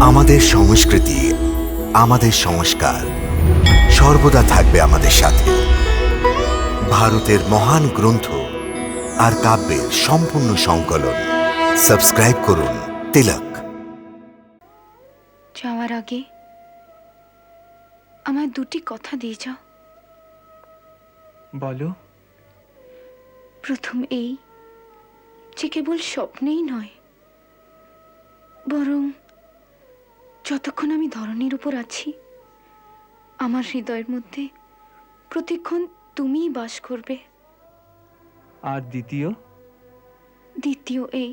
আমাদের সংস্কৃতি আমাদের সংস্কার সর্বদা থাকবে আমাদের সাথে। ভারতের মহান গ্রন্থ আর কাব্যের সম্পূর্ণ সংকলন। সাবস্ক্রাইব করুন তিলক। যাওয়ার আগে আমায় দুটি কথা দিয়ে যাও। বলো। প্রথম এই যে কেবল স্বপ্নেই নয় বরং যতক্ষণ আমি ধরনের উপর আছি আমার হৃদয়ের মধ্যে প্রতিক্ষণ তুমিই বাস করবে। আর দ্বিতীয়? দ্বিতীয় এই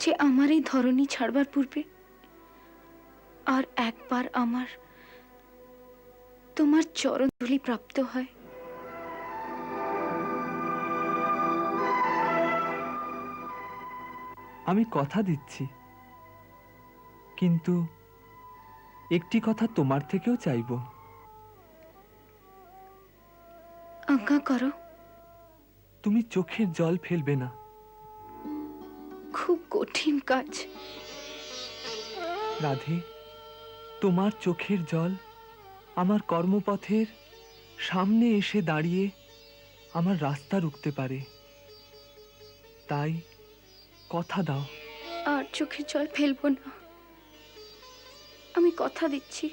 যে আমার এই ধরনী ছাড়বার পূর্বে আর একবার আমার তোমার চরণধুলি প্রাপ্ত হয়। আমি কথা দিচ্ছি কিন্তু একটি কথা তোমার থেকেও চাইব। আজ্ঞা করো। তুমি চোখের জল ফেলবে না। খুব কঠিন কাজ। রাধে তোমার চোখের জল আমার কর্মপথের সামনে এসে দাঁড়িয়ে আমার রাস্তা রুখতে পারে। তাই কথা দাও। আর চোখের জল ফেলব না। আমি কথা দিচ্ছি।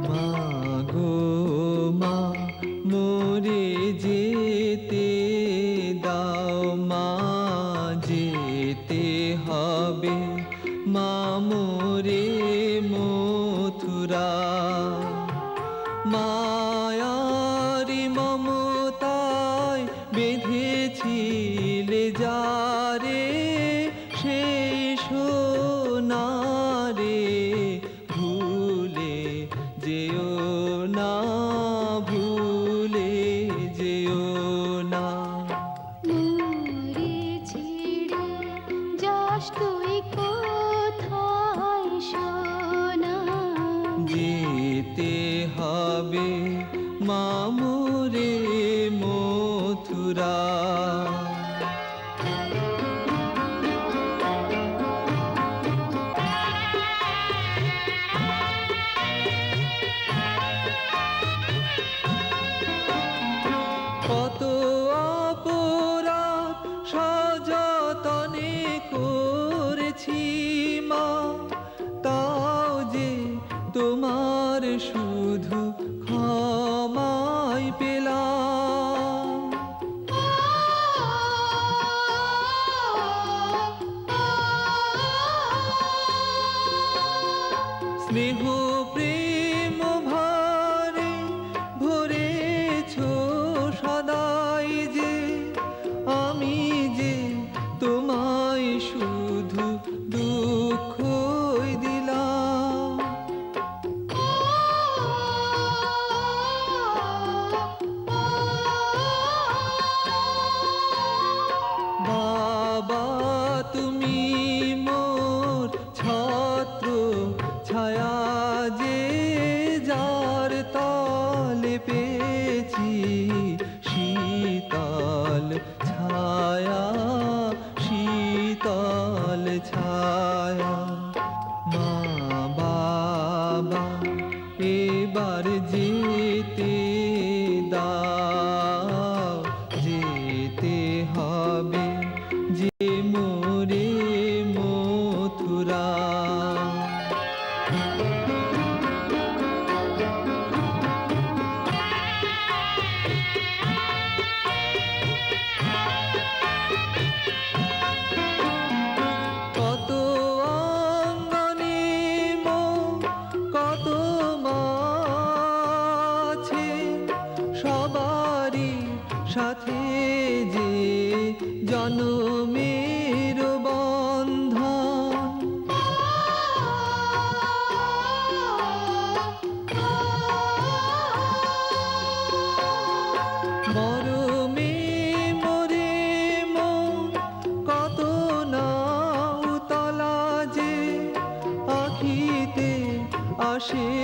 মা গো মা, মোরে যেতে দাও মা, যেতে হবে। মা মোরে মথুরা, মায়ারি মমতায় বেঁধেছিলে যারে হবে মামুরে মথুরা। সযতনে মা। देहो प्रेम जीती সবারই সাথে যে জনমের বন্ধ মরমে মরে মন কত না তলা যে আখিতে আসে